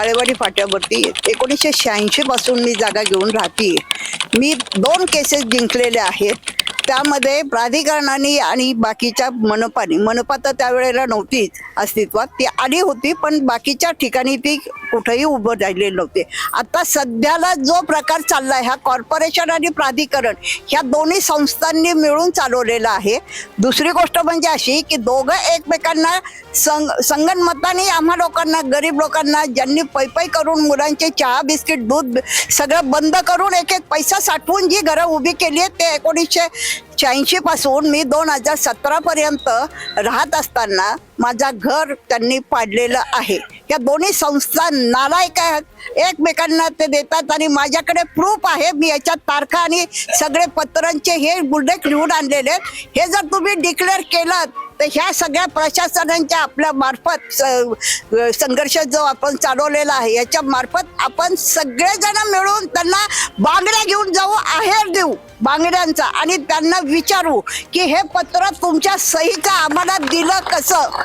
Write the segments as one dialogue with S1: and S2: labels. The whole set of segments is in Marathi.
S1: काळेवाडी फाट्यावरती एकोणीसशे शहाऐंशी पासून मी जागा घेऊन राहते. मी दोन केसेस जिंकलेल्या आहेत. त्यामध्ये प्राधिकरणाने आणि बाकीच्या मनपाने मनपा तर त्यावेळेला नव्हतीच अस्तित्वात. ती आली होती पण बाकीच्या ठिकाणी ती कुठेही उभं राहिलेली नव्हते. आता सध्याला जो प्रकार चाललाय हा कॉर्पोरेशन आणि प्राधिकरण ह्या दोन्ही संस्थांनी मिळून चालवलेला आहे. दुसरी गोष्ट म्हणजे अशी की दोघं एकमेकांना संग संगणमताने आम्हा लोकांना गरीब लोकांना ज्यांनी पैपै करून मुलांचे चहा बिस्किट दूध सगळं बंद करून एक एक पैसा साठवून जी घरं उभी केली आहेत ते एकोणीसशे शहाऐंशी पासून मी दोन हजार सतरा पर्यंत राहत असताना माझा घर त्यांनी पाडलेलं आहे. या दोन्ही संस्था नालायक आहेत. एकमेकांना ते देतात आणि माझ्याकडे प्रूफ आहे. मी याच्यात तारखा आणि सगळे पत्रांचे हे उल्लेख लिहून आणलेले आहेत. हे जर तुम्ही डिक्लेअर केलं तर ह्या सगळ्या प्रशासनांच्या आपल्या मार्फत स- संघर्ष जो आपण चालवलेला आहे याच्या मार्फत आपण सगळेजण मिळून त्यांना बांगड्या घेऊन जाऊ आहेर देऊ. बांगड्यांचा. आणि त्यांना विचारू की हे पत्र तुमच्या सहीचं आम्हाला दिलं कसं?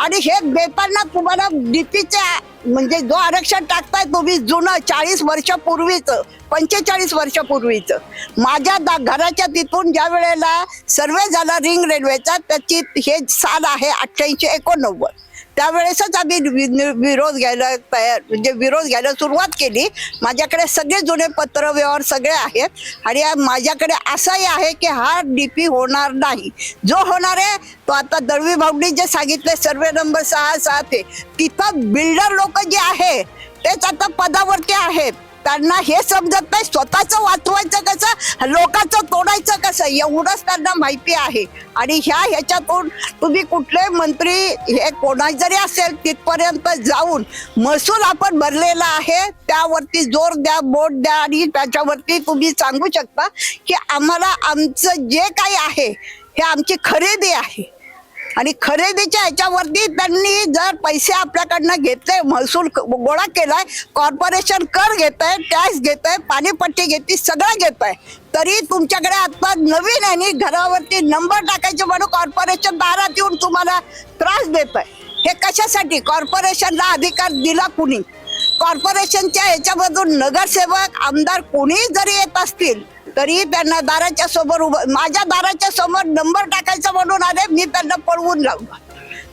S1: आणि हे बेपांना तुम्हाला डीपीच्या म्हणजे जो आरक्षण टाकताय तुम्ही जुनं चाळीस वर्षापूर्वीचं पंचेचाळीस वर्षापूर्वीचं माझ्या दा घराच्या तिथून ज्या वेळेला सर्वे झाला रिंग रेल्वेचा त्याची हे साल आहे अठ्ठ्याऐंशी एकोणनव्वद. त्यावेळेसच आम्ही वि- विरोध घ्यायला तयार म्हणजे विरोध घ्यायला सुरुवात केली. माझ्याकडे सगळे जुने पत्र व्यवहार सगळे आहेत आणि माझ्याकडे असंही आहे की हा डी पी होणार नाही. जो होणार आहे तो आता दळवी भाऊंनी जे सांगितले सर्वे नंबर सहा सात आहे तिथं बिल्डर लोक जे आहे तेच आता पदावरती आहेत. त्यांना हे समजत नाही. स्वतःचं वाचवायचं कसं? लोकांचं तोडायचं कसं? एवढंच त्यांना माहिती आहे. आणि ह्या ह्याच्यातून तुम्ही कुठले मंत्री हे कोणा जरी असेल तिथपर्यंत जाऊन महसूल आपण भरलेला आहे त्यावरती जोर द्या बोट द्या आणि त्याच्यावरती तुम्ही सांगू शकता की आम्हाला आमचं जे काही आहे हे आमची खरेदी आहे. आणि खरेदीच्या ह्याच्यावरती त्यांनी जर पैसे आपल्याकडनं घेतले महसूल क- गोळा केलाय कॉर्पोरेशन कर घेत आहे टॅक्स घेत आहे पाणीपट्टी घेते सगळं घेत आहे तरी तुमच्याकडे आता नवीन आहे घरावरती नंबर टाकायचे म्हणून कॉर्पोरेशन दारात येऊन तुम्हाला त्रास देत आहे हे कशासाठी? कॉर्पोरेशनला अधिकार दिला कुणी? कॉर्पोरेशनच्या ह्याच्यामधून नगरसेवक आमदार कोणी जरी येत असतील तरी त्यांना दाराच्या समोर उभं माझ्या दाराच्या समोर नंबर टाकायचा म्हणून आले मी त्यांना पळवून लावलं.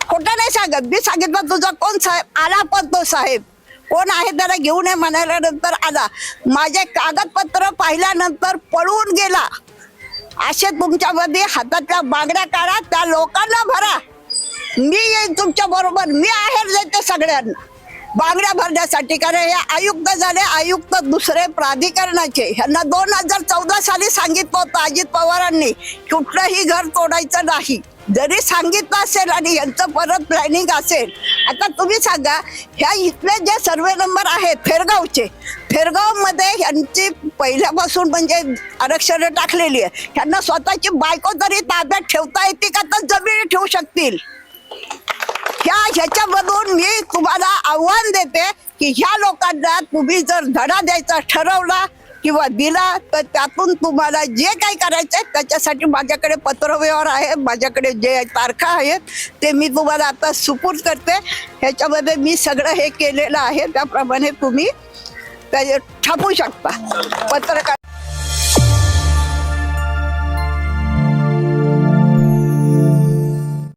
S1: खोटं नाही सांगत. मी सांगितलं तुझा कोण साहेब? आला पण तो साहेब. कोण आहे त्याला घेऊन ये म्हणाल्यानंतर आला. माझे कागदपत्र पाहिल्यानंतर पळून गेला. असे तुमच्यामध्ये हातातल्या बांगड्या काढा त्या लोकांना भरा. मी येईन तुमच्या बरोबर. मी आहेर देते सगळ्यांना. बांगड्या भरण्यासाठी. कारण हे आयुक्त झाले आयुक्त दुसरे प्राधिकरणाचे. ह्यांना दोन हजार चौदा साली सांगितलं होतं अजित पवारांनी कुठलंही घर तोडायचं नाही. जरी सांगितलं असेल आणि यांचं परत प्लॅनिंग असेल. आता तुम्ही सांगा ह्या इथले जे सर्वे नंबर आहेत फेरगावचे फेरगावमध्ये यांची पहिल्यापासून म्हणजे आरक्षण टाकलेली आहे. ह्यांना स्वतःची बायको तरी ताब्यात ठेवता येते का तर जमीन ठेवू शकतील. ह्या ह्याच्यामधून मी तुम्हाला आव्हान देते की ह्या लोकांना तुम्ही जर धडा द्यायचा ठरवला किंवा दिला तर त्यातून तुम्हाला जे काही करायचं आहे त्याच्यासाठी माझ्याकडे पत्रव्यवहार आहे माझ्याकडे जे तारखा आहेत ते मी तुम्हाला आता सुपूर्द करते. ह्याच्यामध्ये मी सगळं हे केलेलं आहे त्याप्रमाणे तुम्ही ते छापू शकता. पत्रकार